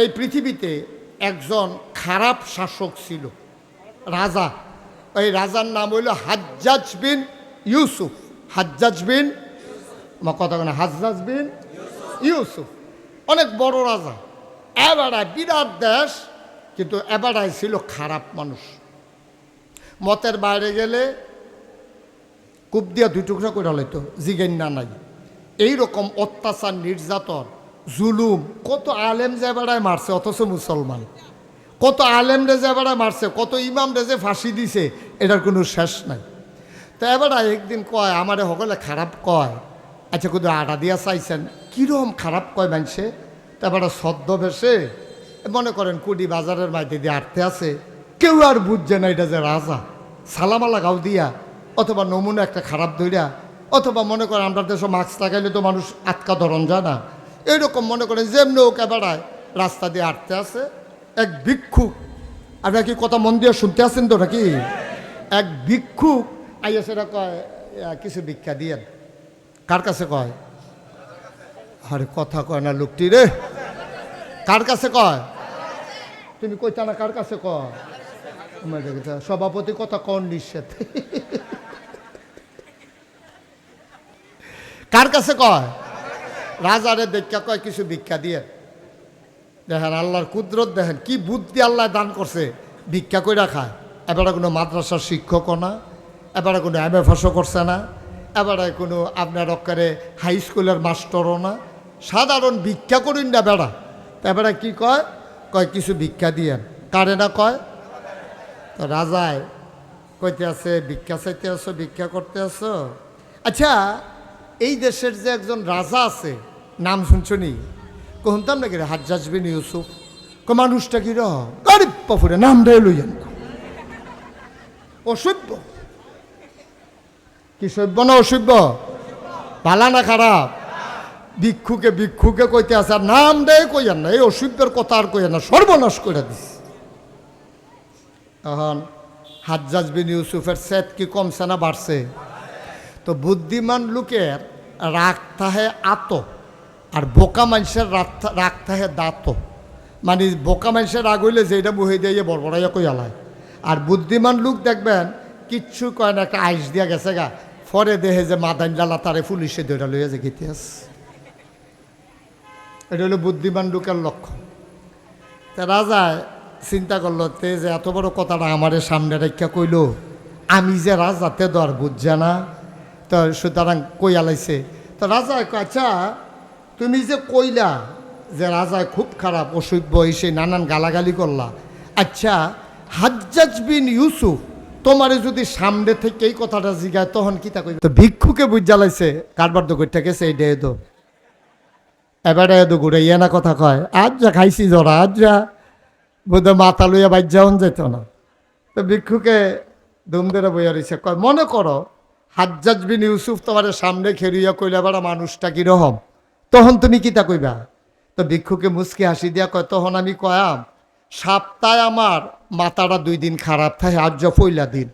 এই পৃথিবীতে একজন খারাপ শাসক ছিল, রাজা। ওই রাজার নাম হইল হাজ্জাজ বিন ইউসুফ। হাজ্জাজ বিন কথা কেন হাজ্জাজ বিন ইউসুফ। অনেক বড় রাজা। এবারায় বিরাট দেশ, কিন্তু এবারায় ছিল খারাপ মানুষ। মতের বাইরে গেলে কূপ দিয়া দুই টুকরা করে লইতো জিগেন না নাই। এইরকম অত্যাচার, নির্যাতন জুলুম, কত আলেম যে বেড়ায় মারছে, অথচ মুসলমান। কত আলেম রে যে বেড়ায় মারছে, কত ইমাম রে যে ফাঁসি দিছে, এটার কোনো শেষ নাই। তো এবার একদিন কয়, আমারে সকলে খারাপ কয় আচ্ছা কিন্তু আটা দিয়া চাইছেন কীরকম খারাপ কয় মানছে তো এবার সদ্য বেশে মনে করেন কুডি বাজারের মাইতে দিয়ে আটতে আছে, কেউ আর বুঝছে না এটা যে রাজা। সালামালা গাও দিয়া, অথবা নমুনা একটা খারাপ ধইরা, অথবা মনে করেন আমরা দেশে মাস্ক লাগাইলে তো মানুষ আটকা ধরন যায় না। এইরকম মনে করেন যেমনি ওকে বেড়ায় রাস্তা দিয়ে হাঁটতে আছে। এক ভিক্ষুক আপনারা কি কথা মন দিয়ে শুনতে আছেন তো নাকি? এক ভিক্ষুক আইয়া সেটা কয় কিছু ভিক্ষা দিয়েন। কার কাছে কয়? আরে কথা কয় না লোকটি রে। কার কাছে কয়? তুমি কইতা না কার কাছে কয়? সভাপতি কথা কন নিষেধ। কার কাছে কয়? রাজারে দেখা কয়, কিছু ভিক্ষা দিয়ে? দেখেন আল্লাহর কুদরত, দেখেন কি বুদ্ধি আল্লাহ দান করছে। ভিক্ষা কইরা খায়। এবারে কোনো মাদ্রাসার শিক্ষকও না, এবারে কোনো এম এ করছে না, এবারে কোনো আপনার অক্কারে হাই স্কুলের মাস্টরও না। সাধারণ ভিক্ষা করিন না বেড়া। এবারে কি কয়? কয়, কিছু ভিক্ষা দিয়েন কারে না কয়? তো রাজায় কইতে আছে, ভিক্ষা চাইতে আসো ভিক্ষা করতে আসো আচ্ছা এই দেশের যে একজন রাজা আছে নাম শুনছনি কহতাম নাকি রে? হাজ্জাজ বিন ইউসুফ? ক মানুষটা কি র গরিব পফুরে, নাম রে লইয়েন অসভ্য? কি সভ্য না অসভ্য? ভালা না খারাপ? ভিক্ষুকে ভিক্ষুকে কইতে আছে, আর নাম দেয় কইয়েন না? এই অসভ্যের কথা আর কইয়েন না, সর্বনাশ করে দিস। তখন হাজ্জাজ বিন ইউসুফের সেট কি কমছে না বাড়ছে? তো বুদ্ধিমান লোকের রাগ থাহে আত আর বোকা মানুষের রাগ- থাহে দাঁত মানে বোকা মানুষের রাগ হইলে যেটা বহে দিয়ে বড়বড়াইয়া কই আলায় আর বুদ্ধিমান লোক দেখবেন, কিচ্ছু কয় না, একটা আইস দিয়া গেছে গা। ফরে দেহে যে মাদান লালা তারে পুলিশে দৌড়া লইয়া যে গীতিয়াস এটা হলো বুদ্ধিমান লোকের লক্ষ্য তা রাজায় চিন্তা করল, তে যে এত বড় কথাটা আমারে সামনে রেখা কইল, আমি যে রাজা, তে তো আর বুঝছে না। তো সুতরাং কই আলাইছে তো রাজা আচ্ছা তুমি যে কইলা যে রাজা খুব খারাপ, অসভ্য এসে নানান গালাগালি করলা। আচ্ছা হাজ্জাজ বিন ইউসুফ, তোমারে যদি সামনে থেকে এই কথাটা জিগায়, তখন কি তা তো ভিক্ষুকে বুঝ জ্বালাইছে কারবার তো করতে গেছে এই ডে তো এবারে তো ঘুরে ইয়ে না কথা কয় আজ যা খাইছি জরা আজ যা বোধ মাথা লইয়া বাইর যাওন যেত না। তো ভিক্ষুকে ধুম ধরে বইয়া রয়েছে কয়, মনে করো, হাজ্জাজ বিন ইউসুফ তোমার সামনে খেরিয়া কইলে এবার মানুষটা কীরকম তখন তুমি কিতা কইবা? তো ভিক্ষুকে মুসকে হাসি দিয়া কয়, তখন আমি কয়াম, সপ্তাহে আমার মাথাটা দুই দিন খারাপ থাকে আজ যা পইলা দিন।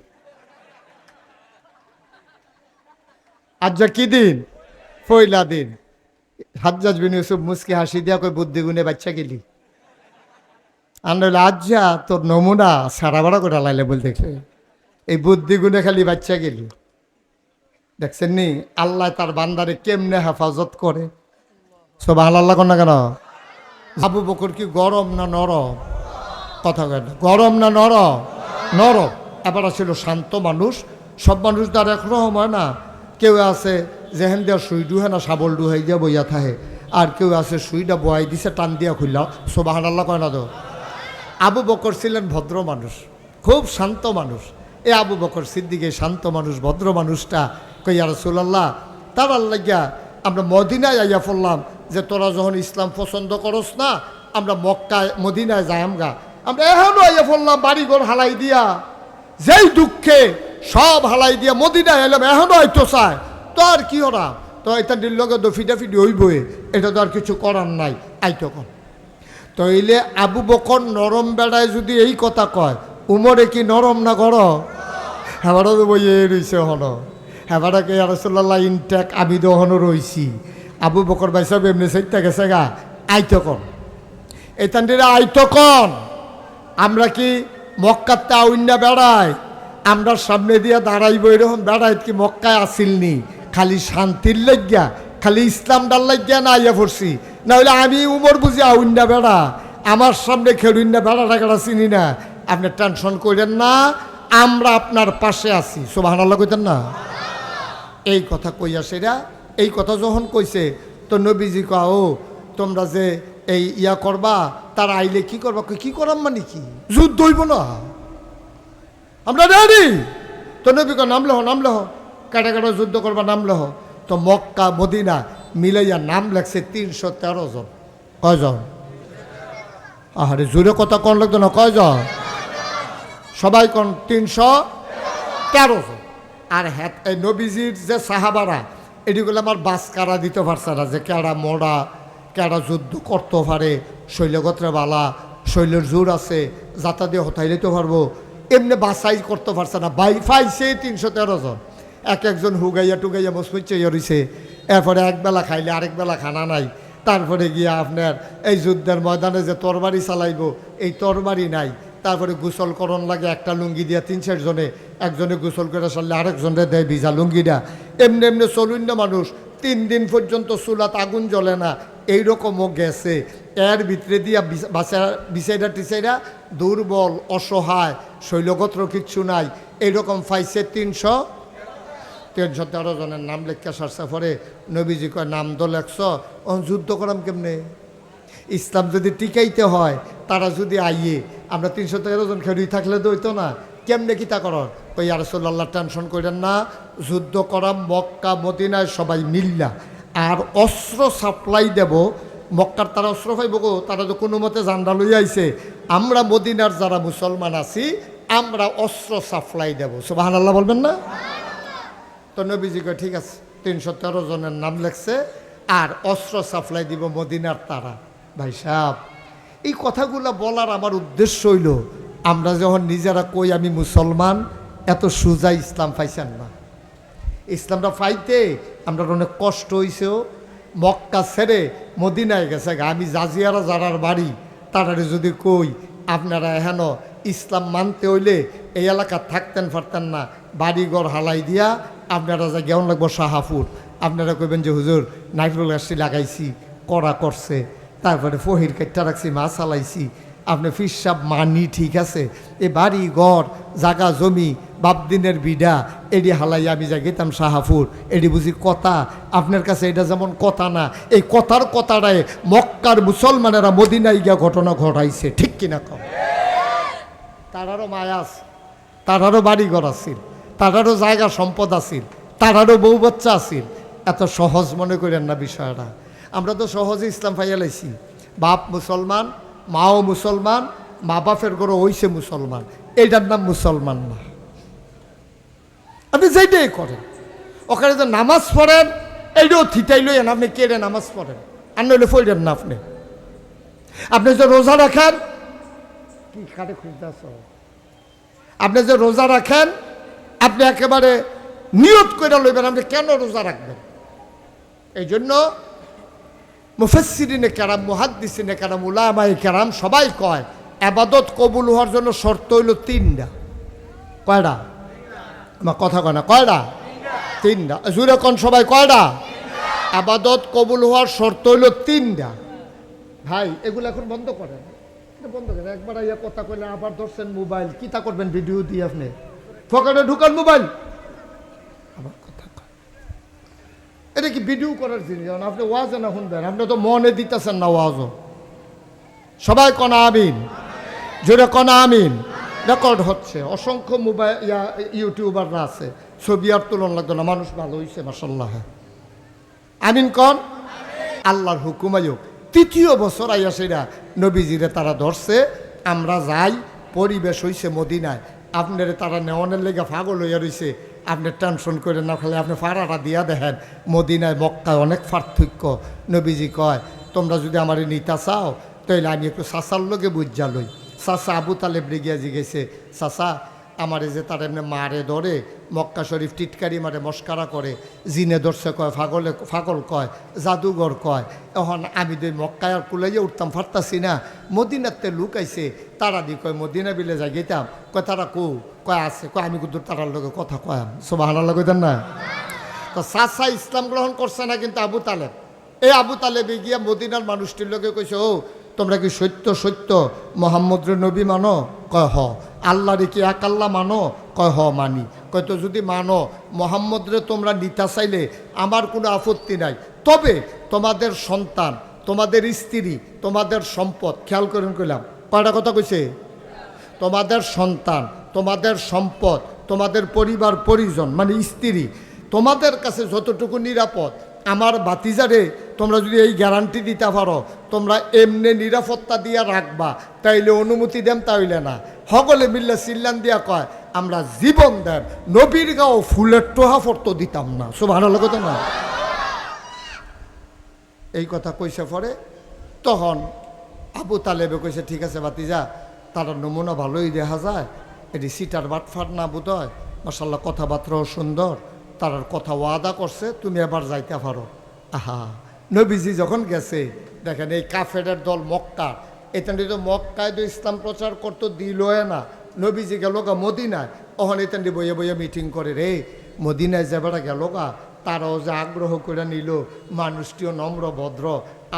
আজ যা কি দিন? পয়লা দিন। হাজ্জাজ বিন ইউসুফ মুসকে হাসি দিয়া কই বুদ্ধি গুনে বাচ্চা গেলি। আনলে আজ্জা, তোর নমুনা সারা বাড়া করে লাইলে বল দেখে। এই বুদ্ধি গুনে খালি বাচ্চা গেলি। দেখছেন নি? আল্লাহ তার বান্দারে কেমনে হেফাজত করে? সব আল্লাহ কর না কেন? আবু বকর কি গরম না নরম? কথা কেন গরম না নরম? নরম। এবার ছিল শান্ত মানুষ। সব মানুষ তার একরকম হয় না। কেউ আছে যেহেন দিয়া সুই ডুহে না, শাবল ডুহাই দিয়া বইয়া থাহে আর কেউ আছে সুইটা বয়াই দিছে, টান দিয়া খুললা সোবাহান আল্লাহ কয় না তো? আবু বকর ছিলেন ভদ্র মানুষ। খুব শান্ত মানুষ। এ আবু বকর সিদ্দিকে শান্ত মানুষ, ভদ্র মানুষটা কইয়া রসুল্লাহ তার আল্লাহ আমরা মদিনায় আইয়া পড়লাম। যে তোরা যখন ইসলাম পছন্দ করস না, আমরা মক্কায়, মদিনায় যাইম গা। আমরা এখনও আইয়া পড়লাম, বাড়িঘর হালাই দিয়া। যেই দুঃখে সব হালাই দিয়া মদিনায় এলাম এখনও হয়তো চায়। তো আর কি ওরা? তো এটা দিল্লগে দফিটাফিটি হইবই। এটা তো আর কিছু করার নাই। আইতো কর তইলে আবু বকর নরম বেড়ায় যদি এই কথা কয়, উমরে কি নরম না কর হেবারও তো বই এই রইছে হন হেবারাকে রসল্লাহ ইনটেক আমি তো হনো রইছি। আবু বকর ভাই সব এমনি সাইটটা গেছে গা, আইতো কর এই তান্ডিরা আইতো কন। আমরা কি মক্কাতে আউন্না বেড়াই? আমরা সামনে দিয়ে দাঁড়াইব এরকম বেড়াই কি মক্কায় আসিলনি খালি শান্তির লাগিয়া, খালি ইসলাম ডাল লাগিয়া না আইয়া পড়ছি। না হলে আমি উমর বুঝি আউন্না বেড়া। আমার সামনে খেলুন্না বেড়া টাকাটা চিনি না। আপনি টেনশন করেন না, আমরা আপনার পাশে আছি। সোবাহান আল্লাহ কইতেন না? এই কথা কইয়া সেরা এই কথা যখন কইছে, তো নবীজি ও, তোমরা যে এই ইয়া করবা, তার আইলে কি করবা? কি করাম মানে কি? যুদ্ধ হইব না। আমরা রেডি তো নবী কয়, নামলে হ নামলে হ কাটা কাটা যুদ্ধ করবা, নামলে হ তো মক্কা, মদিনা মিলাইয়া নাম লেখছে তিনশো তেরো জন। কয়জন? আহারে, জোরে কথা কোন লাগতো না, কয়জন? সবাই কন, তিনশো তেরো জন। আর হ্যাঁ নবীজির যে সাহাবারা এটিগুলো আমার বাস কারা দিতে পারছে না, যে কেডা মোড়া কেডা যুদ্ধ করতে পারে শৈলগত্রে বালা, শৈলের জোর আছে, যাতা দিয়ে হতাই দিতে পারব। এমনি বাসাই করতে পারছে না, বাই ফাইছে তিনশো তেরো জন। এক একজন হুগাইয়া টুগাইয়া মসমুচ্ছে রইছে। এরপরে একবেলা খাইলে আরেক বেলা খানা নাই। তারপরে গিয়া আপনার এই যুদ্ধের ময়দানে যে তরবারি চালাইব, এই তরবারি নাই। তারপরে গোসল করণ লাগে, একটা লুঙ্গি দিয়া তিন চার জনে, একজনে গোসল করে সারলে আরেকজনে দেয় ভিজা লুঙ্গিটা। এমনি এমনি চলুন মানুষ, তিন দিন পর্যন্ত চুলাত আগুন জ্বলে না, এইরকমও গেছে। এর ভিতরে দিয়া বিচাইরা টিচাইরা দুর্বল, অসহায়, শৈলগত্র কিচ্ছু নাই। এইরকম পাইছে তিনশো তিনশো তেরো জনের নাম লেখা সারসা পরে। নবীজি কয়, নাম লেখছ ও যুদ্ধ করাম কেমনে? ইসলাম যদি টিকাইতে হয়, তারা যদি আইয়ে, আমরা তিনশো তেরো জন খেড়ি থাকলে তো হইতো না। কেমনে কি তা করন ওই আরসোল্লাহ টেনশন করেন না, যুদ্ধ করাম মক্কা, মদিনায় সবাই মিল্লা। আর অস্ত্র সাপ্লাই দেব, মক্কার তারা অস্ত্র পাইব গো, তারা তো কোনো মতে জান্ডা লই আইছে। আমরা মদিনার যারা মুসলমান আছি, আমরা অস্ত্র সাপ্লাই দেব। সুবাহান আল্লাহ বলবেন না? তো নবীজি ঠিক আছে, তিনশো তেরো জনের নাম লেখছে, আর অস্ত্র সাপ্লাই দিব মদিনার তারা। ভাই সাহেব, এই কথাগুলো বলার আমার উদ্দেশ্য হইল, আমরা যখন নিজেরা কই আমি মুসলমান, এত সোজা ইসলাম পাইছেন না ইসলামটা পাইতে আমরা অনেক কষ্ট হইছেও, মক্কা ছেড়ে মদিনায় গেছে। আমি জাজিয়ারা যারার বাড়ি, তারারে যদি কই আপনারা এহেন ইসলাম মানতে হইলে এই এলাকা থাকতেন পারতেন না, বাড়িঘর হালাই দিয়া আপনারা যা গেউন লাগবো শাহাপুর আপনারা কইবেন যে হুজুর নাইট্রোল গাছটি লাগাইছি করা করছে তারপরে ফহির কেটটা রাখছি, মাছ হালাইছি আপনি ফিসাব মানি, ঠিক আছে? এ বাড়ি, ঘর, জাগা, জমি, বাপদিনের বিডা, এডি হালাই আমি যাই গেতাম শাহাপুর এডি বুঝি কথা। আপনার কাছে এটা যেমন কথা না, এই কথার কথাটায় মক্কার মুসলমানেরা মদিনায় গিয়া ঘটনা ঘটাইছে, ঠিক কিনা কম? তারারও মায়া আছে, তারারও বাড়িঘর আছিল, তারারও জায়গা সম্পদ আছিল, তারারও বউ বাচ্চা আছিল। এত সহজ মনে করেন না বিষয়টা। আমরা তো সহজে ইসলাম পাইয়া লাইছি। বাপ মুসলমান, মাও মুসলমান, মা বাপের গরো হইছে মুসলমান। এইটার নাম মুসলমান না। আপনি যেইটাই করেন, ওখানে যে নামাজ পড়েন, এইটাও থিতাই লইয়েন আপনি কেড়ে নামাজ পড়েন? আর নইলে ফইরেন না আপনি। আপনি যে রোজা রাখেন, কি কাটে খুঁজতে আসো? আপনি যে রোজা রাখেন, আপনি একেবারে নিয়ত করে লইবেন, আপনি কেন রোজা রাখবেন? এই জন্য মুফাসসিরিনে কেরাম, মুহাদ্দিসিনে কেরাম, উলামায়ে কেরাম সবাই কয়, আবাদত কবুল হওয়ার জন্য শর্ত হইল তিনটা। কয়টা? আমার কথা কয় না, কয়টা? তিনটা। জুড়ে কোন সবাই কয়টা? আবাদত কবুল হওয়ার শর্ত হইল তিনটা। ভাই, এগুলো এখন বন্ধ করেন। বন্ধ করেন। একবার আইয়া কথা কইলে আবার ধরছেন মোবাইল। কি তা করবেন ভিডিও দিয়ে আপনি? ফকারে ঢুকান মোবাইল আবার কথা কয়। এটা কি ভিডিও করার জিনিস? আপনি ওয়াজ না শুনবেন, আপনি তো মনে দিতেছেন না ওয়াজও। সবাই কনা আমিন। জোরে কনা আমিন। রেকর্ড হচ্ছে, অসংখ্য মোবাইল ইয়া, ইউটিউবাররা আছে, ছবি আর তুলন লাগতো না, মানুষ ভালো হয়েছে মাসাল্লাহ আমিন কন? আল্লাহর হুকুম আয়ুক তৃতীয় বছর আইয়া সেরা নবীজিরে তারা ধরছে, আমরা যাই, পরিবেশ হইছে মদিনায়। আপনার তারা নেওয়ানের লেগে পাগল হইয়া রইছে। আপনি টেনশন করে না, খালি আপনি ফাড়াটা দিয়া দেখেন। মদিনায়, মক্কায় অনেক পার্থক্য, নবীজি কয়, তোমরা যদি আমার নিতা চাও তাহলে আমি একটু সাসার লোকে বুঝা লই। সাসা আবু তালেব রেগিয়া জিগেছে সাসা আমার যে তার এমনি মারে ধরে, মক্কা শরীফ টিটকারি মারে মস্কারা করে, জিনে ধরছে কয়, ফাগলে, ফাগল কয়, জাদুঘর কয়, এখন আমি দুই মক্কায় আর কুলাইয়া উঠতাম, ফারতাছি না, মদিনাতে লুক আইছে তারা দি কয়, মদিনা বিলে যাই গেতাম কয়, তারা কো? কয় আছে? কয়, আমি কিন্তু তারার লগে কথা কয় সব হানার লগে দেন না? তো সাসা ইসলাম গ্রহণ করছে না কিন্তু আবু তালেব। এই আবু তালেবে গিয়া মদিনার মানুষটির লোকে কইছে, ও, তোমরা কি সত্য সত্য? মোহাম্মদ নবী মানো? কয়, হ। আল্লাহ রে কি এক আল্লাহ মানো? কয়, হ, মানি। কয়, তো যদি মানো মোহাম্মদ রে তোমরা নিতা চাইলে আমার কোনো আপত্তি নাই। তবে তোমাদের সন্তান, তোমাদের স্ত্রী, তোমাদের সম্পদ, খেয়াল করেন কইলাম। কয়টা কথা কইছে? তোমাদের সন্তান তোমাদের সম্পদ, তোমাদের পরিবার, পরিজন মানে স্ত্রী, তোমাদের কাছে যতটুকু নিরাপদ, আমার বাতিজারে তোমরা যদি এই গ্যারান্টি দিতে পারো, তোমরা এমনি নিরাপত্তা দিয়া রাখবা, তাইলে অনুমতি দেন তাইলে না। সকলে মিললে সিল্লান দিয়া কয়, আমরা জীবন দেন নবীর গাও ফুলের টোহা ফর্ত দিতাম না। সব ভালো লাগে না? এই কথা কইছে পরে, তখন আবু তালেবে কইছে ঠিক আছে বাতিজা তার নমুনা ভালোই দেখা যায় এটি বাটফাট না বোধ হয় মাসাল্লাহ কথাবার্তাও সুন্দর। তার কথা ওয়াদা করছে, তুমি এবার যাইতে পারো। আহা, নবীজি যখন গেছে, দেখেন এই কাফেরের দল মক্কা। এখানে তো মক্কায় তো ইসলাম প্রচার করতো দিলই না। নবীজি গেল গা মদিনায়। ওখানে এখানে বইয়ে বইয়ে মিটিং করে, রে, মদিনায় যাবেটা গেল গা, তারাও যে আগ্রহ করে নিল, মানুষটিও নম্র, ভদ্র,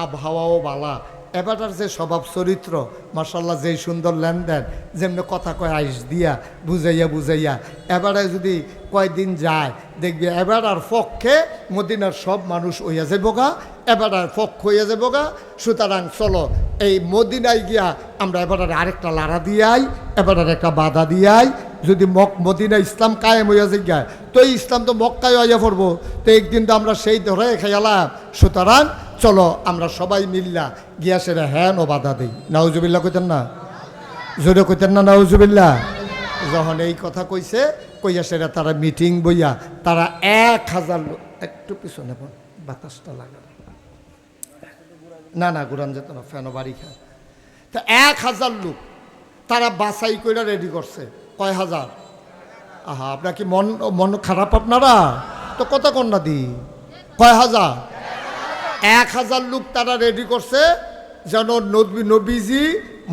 আবহাওয়াও বালা। এবারটার যে স্বভাব চরিত্র মার্শাল্লাহ যেই সুন্দর লেনদেন, যেমনি কথা কয় আইস দিয়া, বুঝাইয়া বুঝাইয়া, এবারে যদি কয়দিন যায়, দেখবি এবার আর পক্ষে মদিনার সব মানুষ হইয়া যাব গা এবার আর পক্ষ হইয়া যাব গা সুতরাং চলো এই মদিনায় গিয়া আমরা এবার আর আরেকটা লাড়া দিয়াই এবার একটা বাধা দিয়াই যদি মক, মদিনা ইসলাম কায়েম হইয়া যায় তো ইসলাম তো মক্কায় হইয়া পড়ব, তো একদিন তো আমরা সেই ধরে খেয়ালাম, সুতরাং চলো, আমরা সবাই মিল্লা গিয়া সেটা হ্যাঁ ও বাধা দিই। নাউজুবিল্লা কইতেন না? জোরে কইতেন না নাউজুবিল্লা যখন এই কথা কইছে, কইয়া সেটা তারা মিটিং বইয়া, তারা এক হাজার লোক একটু পিছনে বাতাসটা লাগা না না, গুরান যেত না ফ্যানও বাড়ি খায় তা এক হাজার লোক, তারা বাছাই করে রেডি করছে। কয় হাজার? আহা, আপনার কি মন মন খারাপ আপনারা? তো কত কন্যা দি? কয় হাজার? এক হাজার লোক তারা রেডি করছে যেন নবী নবীজি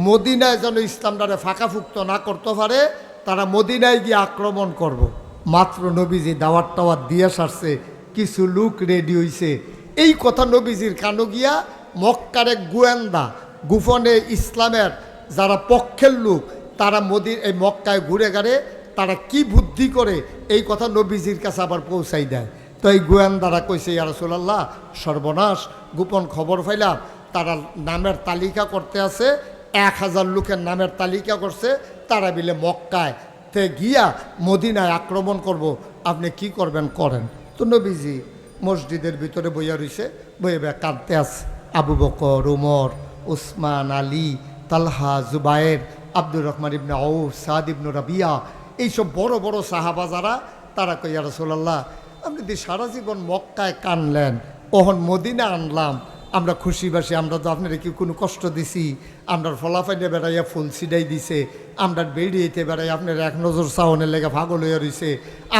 মদিনায় যেন ইসলামটারে ফাঁকাফুক্ত না করতে পারে, তারা মদিনায় গিয়ে আক্রমণ করব। মাত্র নবীজি দাওয়াত টাওয়াত দিয়ে সারছে, কিছু লোক রেডি হইছে এই কথা নবীজির কানো গিয়া মক্কারে গোয়েন্দা গুফনে ইসলামের যারা পক্ষের লোক, তারা মোদির এই মক্কায় ঘুরে গাড়ে তারা কি বুদ্ধি করে, এই কথা নবীজির কাছে আবার পৌঁছাই দেয় তো এই গোয়েন্দারা কইছে, ইয়া রাসূলুল্লাহ, সর্বনাশ, গোপন খবর পাইলাম, তারা নামের তালিকা করতে আছে, এক হাজার লোকের নামের তালিকা করছে, তারা মিলে মক্কায় তে গিয়া মদিনায় আক্রমণ করব, আপনি কি করবেন করেন। তো নবীজি মসজিদের ভিতরে বইয়া রইছে, বইয়ে কাঁদতে আছে। আবু বকর, উমর, উসমান, আলী, তালহা, জুবায়ের, আব্দুর রহমান ইবনে আউফ, সাদ ইবনু রাবিয়া, এইসব বড় বড় সাহাবা যারা, তারা কইয়া রসোল্লাহ আপনি যদি সারা জীবন মক্কায় কানলেন, ওহন মদিনা আনলাম, আমরা খুশি বাসি আমরা তো আপনার কি কোনো কষ্ট দিছি? আমরা ফলাফাইনে বেড়াইয়া ফুল সিডাই দিছে, আমরা বেড়িয়েতে বেড়াই আপনার এক নজর সাউনের লেগে ভাগল হইয়া রইছে,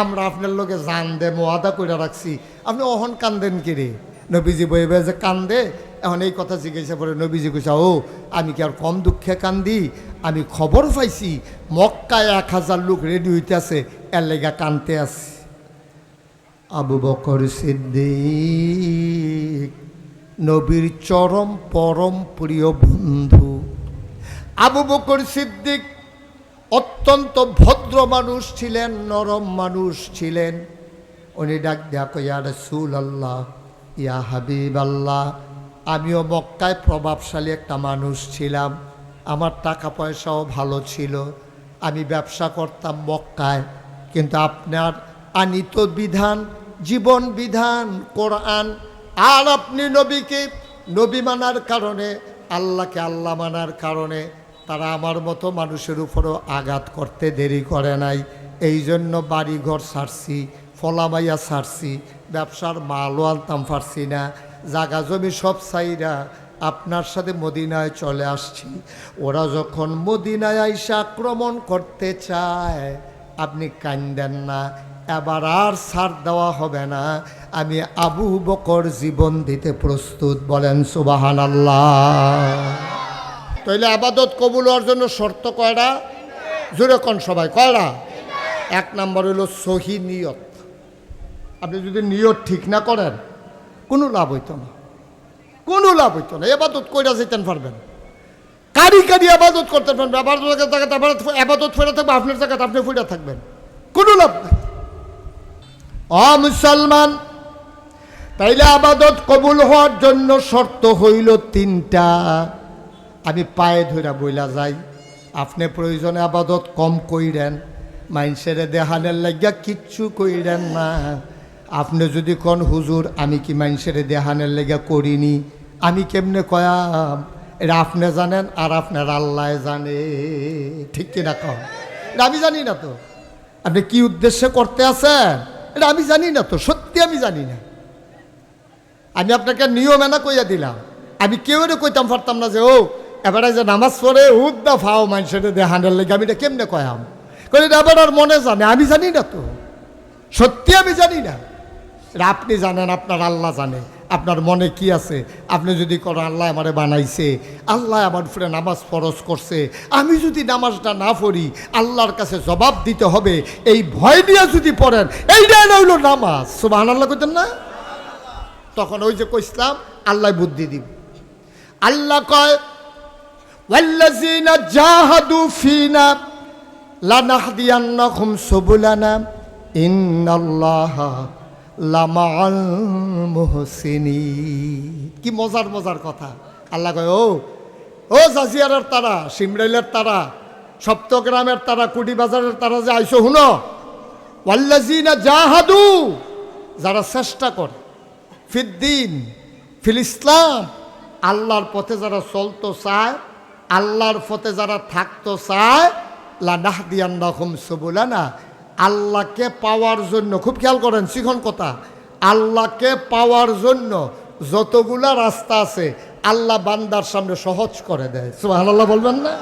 আমরা আপনার লোকে জান দে, মোয়াদা করে রাখছি। আপনি অহন কান্দেন কিরে নবীজি বয়ে যে, কান্দে? এখন এই কথা জিজ্ঞাসা করে নবীজি কইসা ও, আমি কি আর কম দুঃখে কান্দি? আমি খবর পাইছি, মক্কায় এক হাজার লোক রেডি হইতে আছে এর লেগা কানতে আছে আবু বকর সিদ্দিক, নবীর চরম পরম প্রিয় বন্ধু। আবু বকর সিদ্দিক অত্যন্ত ভদ্র মানুষ ছিলেন, নরম মানুষ ছিলেন। উনি ডাক দেখো ইয়া রসুল আল্লাহ ইয়া হাবিব আল্লাহ আমিও মক্কায় প্রভাবশালী একটা মানুষ ছিলাম। আমার টাকা পয়সাও ভালো ছিল। আমি ব্যবসা করতাম মক্কায়, কিন্তু আপনার আনিত বিধান, জীবন বিধান, কোরআন। আর আপনি নবীকে, নবী মানার কারণে, আল্লাহকে আল্লাহ মানার কারণে তারা আমার মতো মানুষের উপরও আঘাত করতে দেরি করে নাই। এই জন্য বাড়িঘর ছাড়ছি ফলামাইয়া ছাড়ছি ব্যবসার মালও আনতাম পারছি না। জাগা জমি সব সাইরা আপনার সাথে মদিনায় চলে আসছি। ওরা যখন মদিনায় আইসা আক্রমণ করতে চায়, আপনি কান্দেন না। এবার আর ছাড় দেওয়া হবে না। আমি আবু বকর জীবন দিতে প্রস্তুত, বলেন সুবাহান আল্লাহ তাইলে আবাদত কবুল হওয়ার জন্য শর্ত কয়টা? জোরে কোন সবাই, কয়টা? এক নম্বর হলো সহি নিয়ত। আপনি যদি নিয়ত ঠিক না করেন, কোনো লাভ হইতো না। কোনো লাভ হইতো না। এবাদত কইরা যেতেন পারবেন। কারি কারি আবাদত করতে পারবেন। জায়গাতে আবাদত ফেরা থাকবে, আপনার জায়গাতে আপনি ফুটা থাকবেন। কোনো লাভ নেই। অ, মুসলমান, তাইলে আবাদত কবুল হওয়ার জন্য শর্ত হইল তিনটা। আমি পায়ে ধইরা বইলা যাই। আপনি প্রয়োজনে আবাদত কম কইরেন। মাইনসেরে দেহানের লাগিয়া কিচ্ছু কইরেন না। আপনি যদি কোন, হুজুর, আমি কি মাইনসেরে দেহানের লাগিয়া করিনি? আমি কেমনে কয়াম? এটা আপনি জানেন আর আপনার আল্লাহ জানে। ঠিক কিনা কম আমি জানি না তো। আপনি কি উদ্দেশ্যে করতে আছেন? এটা আমি জানি না তো, সত্যি আমি জানি না। আমি আপনাকে নিয়ম এনা কইয়া দিলাম। আমি কেউ কইতাম পারতাম না যে, ও, এবারে যে নামাজ পড়ে উদ্দা ফাও মানুষের দেহ হান্ডার লেগে, আমি এটা কেমনে কয়াম? কই এবার আর মনে জানে, আমি জানি না তো। সত্যি আমি জানি না। এটা আপনি জানেন, আপনার আল্লাহ জানে। আপনার মনে কি আছে? আপনি যদি করেন, আল্লাহ আমারে বানাইছে। আল্লাহ আমার উপরে নামাজ ফরজ করছে। আমি যদি নামাজটা না পড়ি, আল্লাহর কাছে জবাব দিতে হবে। এই ভয় নিয়ে যদি পড়েন, এইটাই হইল নামাজ। সুবাহ আল্লাহ কইতেন না? তখন ওই যে কইসলাম, আল্লাহ বুদ্ধি দিব। আল্লাহ কয় লানাহদিয়ান্নাহুম সুবুলানা, ইন্নাল্লাহা লামাআল মুহসিনিন। কি মজার মজার কথা। আল্লাহ কয়, ও ও জাজিয়ারের তারা, সিমরাইলের তারা, সপ্তগ্রামের তারা কুটিবাজারের তারা যে আইসো হুনো ওয়াল্লাযীনা জাহাদু, যারা চেষ্টা করে, ফিদ্দিন ফিল ইসলাম আল্লাহর পথে যারা চলতো চায়, আল্লাহর পথে যারা থাকতো চায় লাডাহ দিয়ান্নাহুম সবুলানা। আল্লাহকে পাওয়ার জন্য, খুব খেয়াল করেন শিখন কথা, আল্লাহকে পাওয়ার জন্য যতগুলা রাস্তা আছে, আল্লাহ বান্দার সামনে সহজ করে দেয়। আল্লাহ বলবেন না?